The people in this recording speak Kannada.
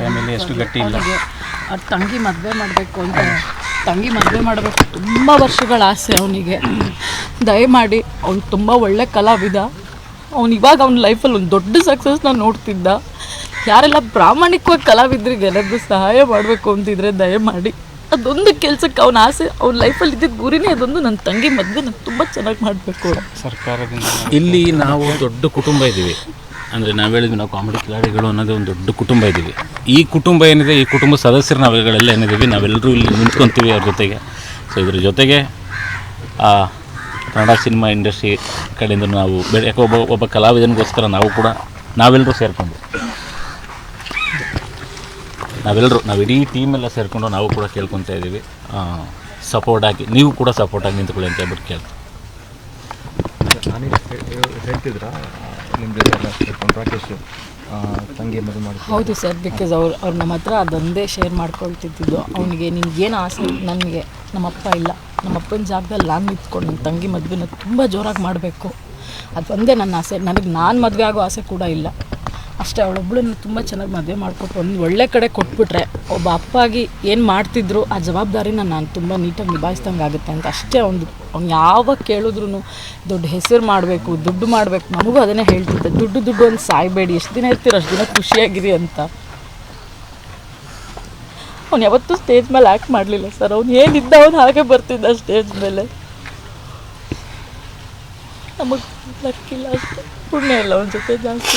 ಫ್ಯಾಮಿಲಿ ಎಷ್ಟು ಗಟ್ಟಿ ಇಲ್ಲ. ಅವ್ರ ತಂಗಿ ಮದುವೆ ಮಾಡಬೇಕು ಅಂತ ತಂಗಿ ಮದುವೆ ಮಾಡಬೇಕು ತುಂಬ ವರ್ಷಗಳ ಆಸೆ ಅವನಿಗೆ. ದಯಮಾಡಿ ಅವ್ನು ತುಂಬ ಒಳ್ಳೆ ಕಲಾವಿದ. ಅವ್ನು ಇವಾಗ ಅವ್ನ ಲೈಫಲ್ಲಿ ಒಂದು ದೊಡ್ಡ ಸಕ್ಸಸ್ನ ನೋಡ್ತಿದ್ದ. ಯಾರೆಲ್ಲ ಪ್ರಾಮಾಣಿಕವಾಗಿ ಕಲಾವಿದ್ರಿಗೆ ಎಲ್ಲರಿಗೂ ಸಹಾಯ ಮಾಡಬೇಕು ಅಂತಿದ್ರೆ ದಯಮಾಡಿ. ಅದೊಂದು ಕೆಲಸಕ್ಕೆ ಅವನ ಆಸೆ ಅವ್ನ ಲೈಫಲ್ಲಿ ಇದ್ದಿದ್ದ ಗುರಿನೇ ಅದೊಂದು. ನನ್ನ ತಂಗಿ ಮದುವೆ ನಾನು ತುಂಬ ಚೆನ್ನಾಗಿ ಮಾಡಬೇಕು. ಸರ್ಕಾರದಿಂದ ಇಲ್ಲಿ ನಾವು ದೊಡ್ಡ ಕುಟುಂಬ ಇದ್ದೀವಿ. ಅಂದರೆ ನಾವು ಹೇಳಿದ್ವಿ, ನಾವು ಕಾಮಿಡಿ ಕಿಲಾಡಿಗಳು ಅನ್ನೋದೇ ಒಂದು ದೊಡ್ಡ ಕುಟುಂಬ ಇದ್ದೀವಿ ಈ ಕುಟುಂಬ ಏನಿದೆ, ಈ ಕುಟುಂಬ ಸದಸ್ಯರ ನಾವುಗಳೆಲ್ಲ ಏನಿದ್ದೀವಿ ನಾವೆಲ್ಲರೂ ಇಲ್ಲಿ ನಿಂತ್ಕೊತೀವಿ ಅವ್ರ ಜೊತೆಗೆ. ಸೊ ಇದ್ರ ಜೊತೆಗೆ, ಆ ಕನ್ನಡ ಸಿನಿಮಾ ಇಂಡಸ್ಟ್ರಿ ಕಡೆಯಿಂದ ನಾವು ಬೇರೆ ಒಬ್ಬ ಒಬ್ಬ ಕಲಾವಿದನಿಗೋಸ್ಕರ ನಾವು ಕೂಡ ನಾವೆಲ್ಲರೂ ಸೇರಿಕೊಂಡು. ನಾವೆಲ್ಲರೂ, ನಾವು ಇಡೀ ಟೀಮೆಲ್ಲ ಸೇರಿಕೊಂಡು ನಾವು ಕೂಡ ಕೇಳ್ಕೊತಾ ಇದ್ದೀವಿ ಸಪೋರ್ಟ್ ಆಗಿ, ನೀವು ಕೂಡ ಸಪೋರ್ಟಾಗಿ ನಿಂತ್ಕೊಳ್ಳಿ ಅಂತ ಹೇಳ್ಬಿಟ್ಟು ಕೇಳ್ತೀವಿ ಹೇಳ್ತಿದ್ರ? ನಿಮ್ಮ ಜೊತೆ ಎಲ್ಲ ಸೇರ್ಕೊಂಡು ರಾಕೇಶ್ ಆ, ತಂಗಿ ಮದುವೆ ಮಾಡಿ ಹೌದು ಸರ್ ಬಿಕಾಸ್ ಅವ್ರು ಅವ್ರು ನಮ್ಮ ಹತ್ರ ಅದೊಂದೇ ಶೇರ್ ಮಾಡ್ಕೊಳ್ತಿದ್ದು ಅವನಿಗೆ ನಿನ್ಗೇನು ಆಸೆ ನನಗೆ ನಮ್ಮಪ್ಪ ಇಲ್ಲ. ನಮ್ಮಪ್ಪನ ಜಾಗದಲ್ಲಿ ನಾನು ನಿಂತ್ಕೊಂಡು ನನ್ನ ತಂಗಿ ಮದುವೆನ ತುಂಬ ಜೋರಾಗಿ ಮಾಡಬೇಕು. ಅದೊಂದೇ ನನ್ನ ಆಸೆ. ನನಗೆ ನಾನು ಮದುವೆ ಆಗೋ ಆಸೆ ಕೂಡ ಇಲ್ಲ. ಅಷ್ಟೇ ಅವಳೊಬ್ಬಳನ್ನು ತುಂಬ ಚೆನ್ನಾಗಿ ಮದುವೆ ಮಾಡಿಕೊಟ್ಟು ಒಂದು ಒಳ್ಳೆ ಕಡೆ ಕೊಟ್ಬಿಟ್ರೆ, ಒಬ್ಬ ಅಪ್ಪಾಗಿ ಏನು ಮಾಡ್ತಿದ್ರು, ಆ ಜವಾಬ್ದಾರಿನ ನಾನು ತುಂಬ ನೀಟಾಗಿ ನಿಭಾಯಿಸ್ದಂಗೆ ಆಗುತ್ತೆ ಅಂತ ಅಷ್ಟೇ ಒಂದು, ಅವ್ನು ಯಾವಾಗ ಕೇಳಿದ್ರು ದೊಡ್ಡ ಹೆಸರು ಮಾಡಬೇಕು, ದುಡ್ಡು ಮಾಡಬೇಕು, ನಮಗೂ ಅದನ್ನೇ ಹೇಳ್ತಿದ್ದೆ. ದುಡ್ಡು ದುಡ್ಡು ಒಂದು ಸಾಯ್ಬೇಡಿ, ಎಷ್ಟು ದಿನ ಇರ್ತೀರ, ಅಷ್ಟು ದಿನ ಖುಷಿಯಾಗಿರಿ ಅಂತ. ಅವ್ನು ಯಾವತ್ತೂ ಸ್ಟೇಜ್ ಮೇಲೆ ಆ್ಯಕ್ಟ್ ಮಾಡಲಿಲ್ಲ ಸರ್. ಅವ್ನು ಏನಿದ್ದ ಅವನು ಹಾಗೆ ಬರ್ತಿದ್ದ ಸ್ಟೇಜ್ ಮೇಲೆ. ನಮಗೆ ಲಕ್ಕಿಲ್ಲ ಅಷ್ಟೇ. ಪುಣ್ಯ ಇಲ್ಲ, ಅವನ ಜೊತೆ ಜಾಸ್ತಿ